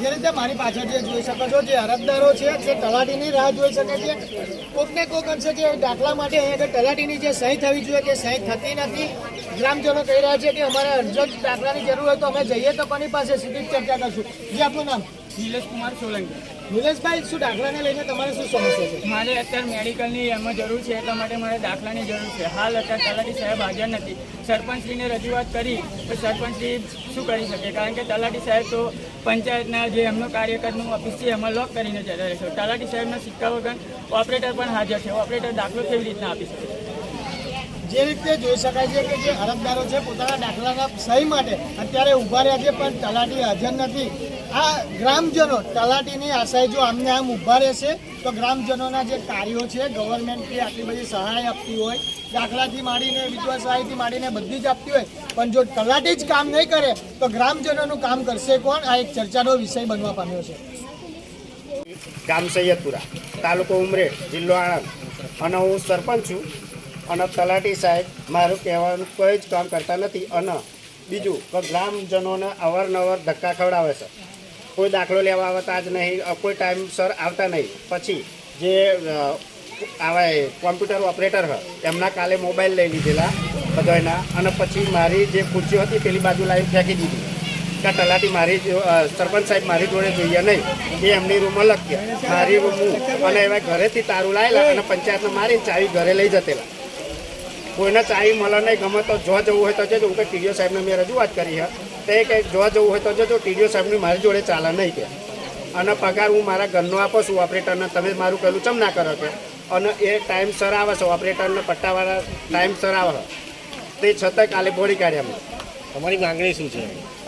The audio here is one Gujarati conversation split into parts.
જે રીતે મારી પાછળ જે જોઈ શકો છો, જે અરજદારો છે, જે તલાટીની રાહ જોઈ શકે છે કોક ને કોક અંશે જે દાખલા માટે અહીંયા તલાટીની જે સહી થવી જોઈએ તે સહી થતી નથી. ગ્રામજનો કહી રહ્યા છે કે અમારે અરજત દાખલાની જરૂર હોય તો અમે જઈએ તો કોની પાસે સીધી ચર્ચા કરશું. જે આપણું નામ? નિલેશ કુમાર સોલંકી. નિલેશભાઈ શું દાખલાને લઈને તમારે શું સમસ્યા છે? મારે અત્યારે મેડિકલની એમાં જરૂર છે એટલા માટે મારે દાખલાની જરૂર છે. હાલ અત્યારે તલાટી સાહેબ હાજર નથી. સરપંચશ્રીને રજૂઆત કરી તો સરપંચશ્રી શું કરી શકે? કારણ કે તલાટી સાહેબ તો પંચાયતના જે એમનો કાર્યકરનું ઓફિસ છે એમાં લોક કરીને જતા રહેશે તલાટી સાહેબના સિક્કા વગર ઓપરેટર પણ હાજર છે. ઓપરેટર દાખલો કેવી રીતના આપી શકે? જે રીતે જોઈ શકાય છે કે જે અરજદારો છે પોતાના દાખલાના સહી માટે અત્યારે ઊભા રહ્યા છે પણ તલાટી હાજર નથી. આ ગ્રામજનો, તલાટીની આશાએ જો આમને આમ ઊભા રહેશે, તો ગ્રામજનોના જે કાર્યો છે ગવર્મેન્ટથી આટલી બધી સહાય આપતી હોય, દાખલાથી માંડીને વિધવા સહાયથી માંડીને બધી જ આપતી હોય, પણ જો તલાટી જ કામ નહીં કરે, તો ગ્રામજનોનું કામ કરશે કોણ? આ એક ચર્ચાનો વિષય બનવા પામ્યો છે. ગામ સૈયદપુરા, તાલુકો ઉમરેઠ જિલ્લો આણંદ. અને હું સરપંચ છું. અને તલાટી સાહેબ મારું કહેવાનું કોઈ જ કામ કરતા નથી. અને બીજું કે ગ્રામજનોને અવારનવાર ધક્કા ખવડાવે છે. કોઈ દાખલો લેવા આવતા જ નહીં કોઈ ટાઈમ સર આવતા નહીં. પછી જે આવા કોમ્પ્યુટર ઓપરેટર હોય એમના કાલે મોબાઈલ લઈ લીધેલા બધાના અને પછી મારી જે ખુરશી હતી પેલી બાજુ લાવી ફેંકી દીધી. કે તલાટી મારી સરપંચ સાહેબ મારી જોડે જોઈએ નહીં, એ એમની રૂમ અલગ કે મારી રૂમ અને એવા ઘરેથી તારું લાવેલા અને પંચાયતને મારી ચાવી ઘરે લઈ જતેલા. કોઈને ચાવી મળે નહીં ગમે તો જો જવું હોય તો જજો. હું કે ટીડીઓ સાહેબને મેં રજૂઆત કરી છે. તે કે જો જવું હોય તો જજો ટીડીઓ સાહેબની મારી જોડે ચાલે નહીં કે. અને પગાર હું મારા ઘરનો આપો છું ઓપરેટરને તમે મારું કહેલું ચમ ના કરો કે. અને એ ટાઈમસર આવે છે ઓપરેટરને પટ્ટાવાળા ટાઈમસર આવે તે છતાંય કાલે બોડી કાઢ્યા અમે તમારી માંગણી શું છે?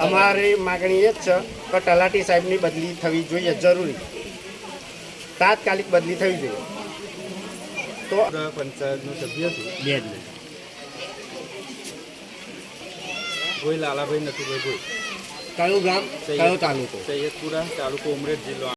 અમારી માગણી એ જ છે કે તલાટી સાહેબની બદલી થવી જોઈએ જરૂરી. તાત્કાલિક બદલી થવી જોઈએ. તો પંચાયતનો સભ્ય છું. બે જ કોઈ લાલાભાઈ નથી કોઈ કોઈ. કયું ગામ? કયો તાલુકો? સૈયદપુરા તાલુકો ઉમરેઠ જિલ્લો.